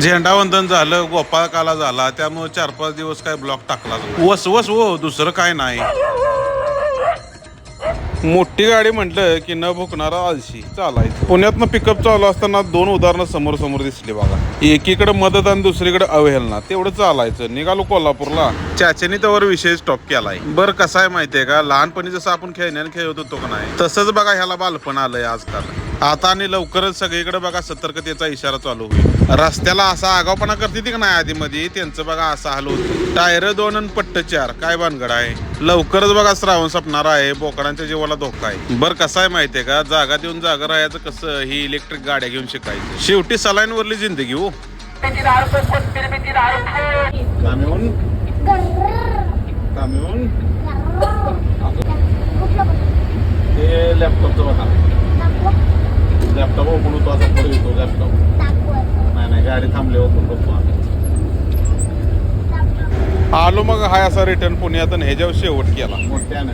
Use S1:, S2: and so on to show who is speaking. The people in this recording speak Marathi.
S1: झेंडावंदन झालं गोपाळकाला झाला त्यामुळे चार पाच दिवस काय ब्लॉक टाकला वस वस हो दुसरं काय नाही. मोठी गाडी म्हटलं की न भुकणारा आळशी चालायचं. पुण्यातनं पिकअप चालू असताना दोन उदाहरणं समोर समोर दिसली बघा. एकीकडे मदत आणि दुसरीकडे अवहेलना. तेवढं चालायचं. निघालो कोल्हापूरला. चाच्यानी त्यावर विशेष टॉप केलाय. बरं कसं आहे माहितीये का? लहानपणी जसं आपण खेळण्याने खेळत होतो का नाही तसंच बघा ह्याला बालपण आलंय आजकाल. आता आणि लवकरच सगळीकडे बघा सतर्कतेचा इशारा चालू होईल. रस्त्याला असा आगावपणा करते ती का नाही आधी मध्ये त्यांचं बघा असा हाल होत. टायर दोन आणि पट्ट चार. काय भानगड आहे? लवकरच बघा श्रावण सपणार आहे. बोकडांच्या जीवाला धोका आहे. बरं कसं आहे माहितीये का? जागा देऊन जागा राहायचं कसं? ही इलेक्ट्रिक गाड्या घेऊन शिकायचं. शेवटी सलाईन वरली जिंदगी हो. ते बघा लॅपटॉप ओपन होतो आता पुढे येतो लॅपटॉप नाही नाही गाडी थांबली ओपन करतो आलो मग हाय असा रिटर्न पुण्यात आणि ह्याच्यावर शेवट केला. मोठ्यानं.